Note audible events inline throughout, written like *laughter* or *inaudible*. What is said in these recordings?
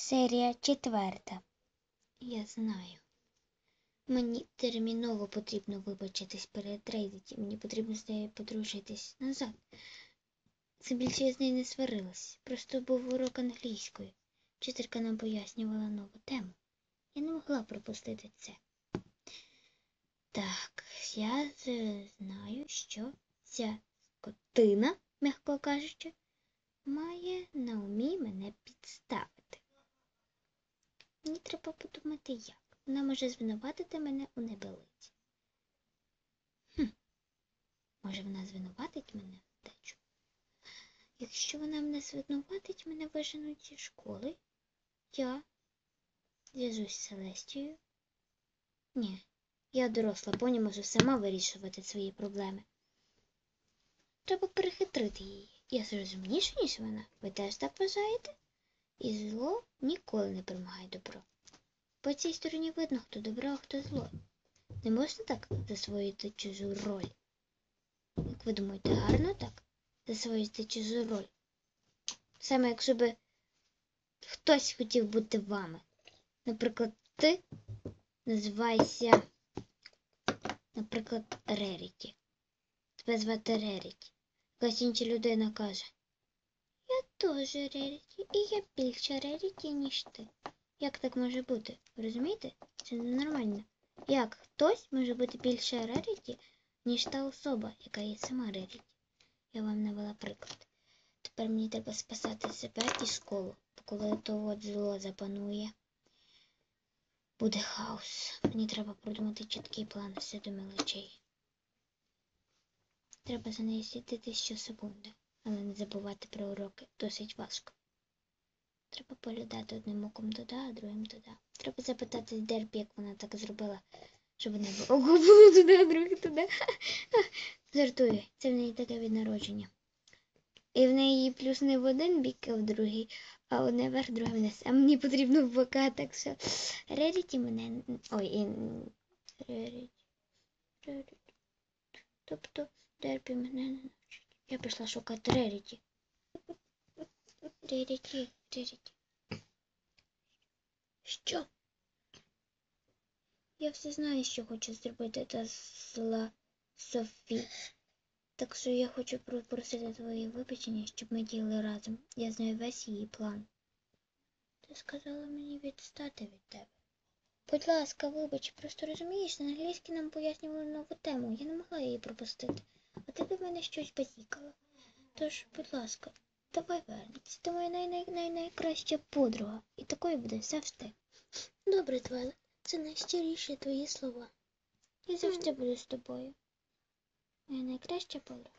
Серія четверта. Я знаю. Мені терміново потрібно вибачитись перед Рейдіті. Мені потрібно з нею подружитись назад. Це більше я з нею не сварилась. Просто був урок англійської. Вчителька нам пояснювала нову тему. Я не могла пропустити це. Так, я знаю, що ця скотина, м'яко кажучи, має на умі мене підставити. Мені треба подумати, як. Вона може звинуватити мене у небелиці. Хм. Може, вона звинуватить мене в течу? Якщо вона мене звинуватить, мене виженуть зі школи, я зв'яжусь з Селестією. Ні, я доросла поні можу сама вирішувати свої проблеми. Треба перехитрити її. Я зрозумніша, ніж вона. Ви теж так вважаєте? І зло ніколи не перемагає добро. По цій стороні видно, хто добро, а хто зло. Не можна так засвоїти чужу роль. Як ви думаєте, гарно так засвоїти чужу роль? Саме якщо би хтось хотів бути вами. Наприклад, ти називаєшся, наприклад, Реріті. Тебе звати Реріті. Якась інша людина каже. Теж Реріті, і я більше Реріті, ніж ти. Як так може бути? Ви розумієте? Це ненормально. Як хтось може бути більше Реріті, ніж та особа, яка є сама Реріті? Я вам навела приклад. Тепер мені треба спасати себе і школу, бо коли то от зло запанує, буде хаос. Мені треба продумати чіткий план все до мелочей. Треба за нею слідити щосекунди, але не забувати про уроки досить важко. Треба полюдати одним оком туди, а другим туди. Треба запитати Дербі, як вона так зробила, щоб було око було туди, а друге туди. *laughs* Жартую, це в неї таке від народження. І в неї плюс не в один бік, а в другий, а одне вверх, друге вниз. А мені потрібно в бока, так що Реріті мене. Ой, і... Реріті. Тобто Дербі мене не навчить. Я пішла шукати Реріті. Реріті, Реріті. Що? Я все знаю, що хочу зробити та зла Софі. Так що я хочу попросити твоє вибачення, щоб ми діяли разом. Я знаю весь її план. Ти сказала мені відстати від тебе. Будь ласка, вибач, просто розумієш, на англійській нам пояснювали нову тему. Я не могла її пропустити. А ти до мене щось базікала. Тож, будь ласка, давай вернемось. Ти моя най най най найкраща подруга. І такою буде завжди. Добре, Твайлет, це найщиріші твої слова. Я завжди буду з тобою. Моя найкраща подруга.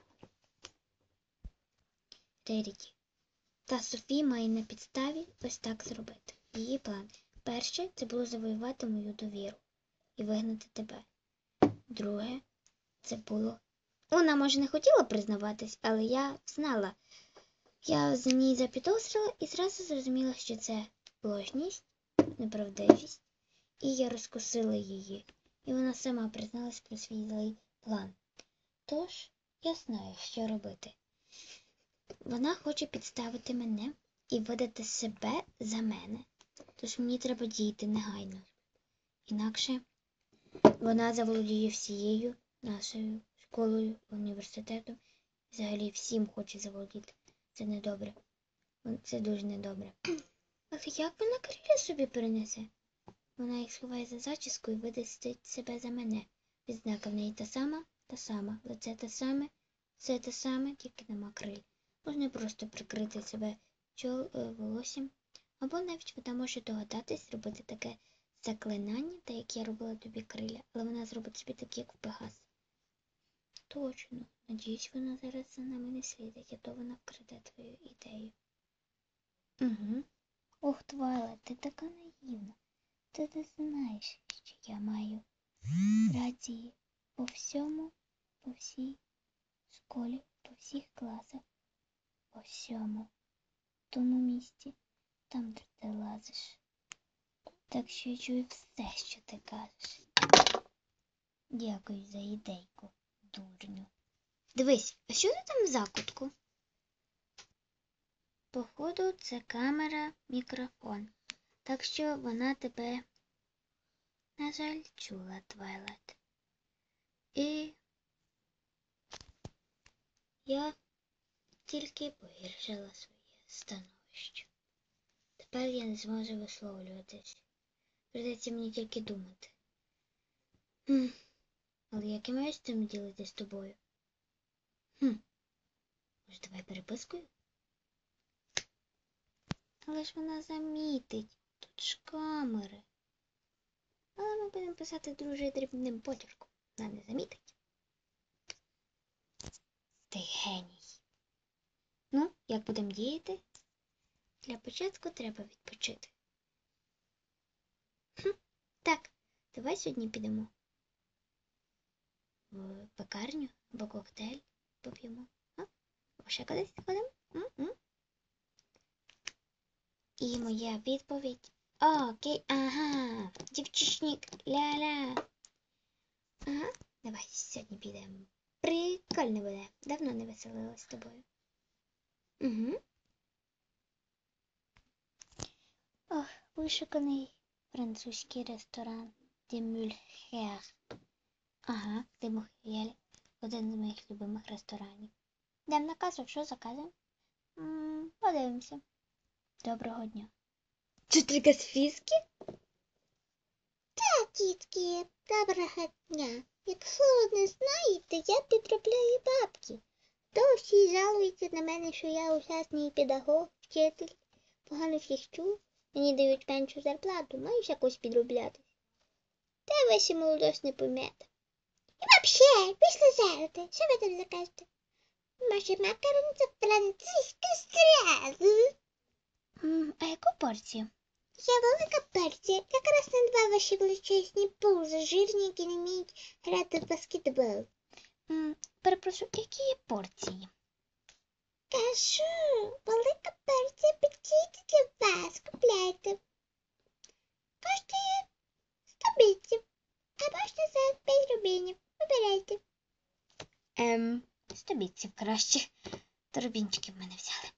Реріті. Та Софія має на підставі ось так зробити. Її план. Перше, це було завоювати мою довіру і вигнати тебе. Друге, це було. Вона, може, не хотіла признаватись, але я знала. Я за ній запідозрила і зразу зрозуміла, що це ложність, неправдивість, і я розкусила її, і вона сама призналась про свій злий план. Тож я знаю, що робити. Вона хоче підставити мене і видати себе за мене. Тож мені треба діяти негайно. Інакше вона заволодіє всією нашою школою, університетом. Взагалі всім хоче заволодіти. Це недобре. Це дуже недобре. *clears throat* Але як вона крилля собі перенесе? Вона їх сховає за зачіскою і видасть себе за мене. Відзнака в неї та сама, та сама, лице те саме, все те саме, тільки нема криль. Можна просто прикрити себе чол е, волоссям, або навіть вона може догадатись зробити таке заклинання, та як я робила тобі криля, але вона зробить собі такі, як в Пегас. Точно, надіюсь, вона зараз за нами не слідить, а то вона вкраде твою ідею. Угу. Ох, Твайла, ти така наївна. Ти не знаєш, що я маю рації по всьому, по всій школі, по всіх класах, по всьому тому місці, там, де ти лазиш. Так що я чую все, що ти кажеш. Дякую за ідейку, дурню. Дивись, а що ти там в закутку? Походу, це камера, мікрофон. Так що вона тебе, на жаль, чула, Твайлайт. І я тільки погіршила своє становище. Тепер я не зможу висловлюватись. Придеться мені тільки думати. Але як я маю з цим ділити з тобою? Хм. Може, давай перепискою? Але ж вона замітить. Тут ж камери. Але ми будемо писати дуже дрібним почерком. Вона не замітить. Ти геній. Ну, як будемо діяти? Для початку треба відпочити. Хм, так, давай сьогодні підемо в пекарню або коктейль поп'ємо. А? Ще кудись сходимо? М-м. І моя відповідь. Окей, ага, дівчичник, ля-ля. Ага, давай сьогодні підемо. Прикольно буде. Давно не веселилась з тобою. Угу. Ох, вишуканий французький ресторан де Мюльхер. Ага, де Мухель. Один з моїх любимих ресторанів. Йдемо на касу, що заказуємо? Подивимося. Доброго дня. Це тільки з фіски? Так, тітки, доброго дня. Якщо ви не знаєте, я підробляю бабки. То всі жалуються на мене, що я ужасний педагог, вчитель, погано всіх чув. Мені дають меншу зарплату, маю ж якось підробляти. Та ваша молодость не поймете. І вообще, після завтра, що ви там закажете? Може, макарон з французьку стразу? А яку порцію? Є велика порція, якраз на два ваші величезні пузи, жирні, які не вміють грати в баскетбол. Перепрошую, які є порції? Кажу, велика порція підійде для вас, купляйте. Коштує 100 бітів, а можна за 5 рубінів. Ем, 100 бітів краще. То в мене взяли.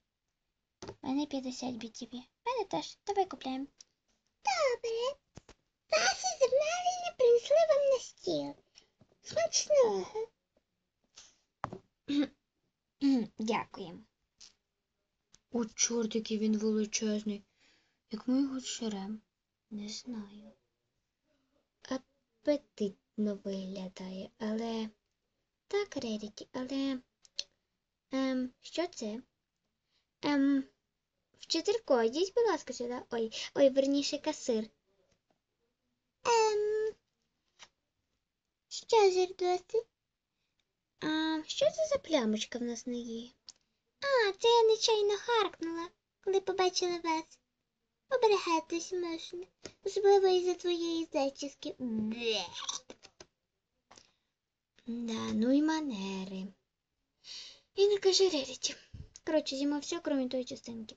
У мене 50 бітів є. У мене теж. Давай купляємо. Добре. Ваші замовлення принесли вам на стіл. Смачного. *clears throat* Дякуємо. О, чорт, який він величезний. Як ми його ширем? Не знаю. Апетитно виглядає, але. Так, Реріті, але. Ем, що це? Ем, вчителько, йдіть, будь ласка, сюди. Ой, ой, верніше касир. Ем, що зірдоси? А що це за плямочка в нас на її? А, це я нечайно харкнула, коли побачила вас. Оберегатись можна, особливо із-за твоєї зачіски. Бе. Да, ну и манеры. И накажи рерити. Короче, зима все, кроме той частинки.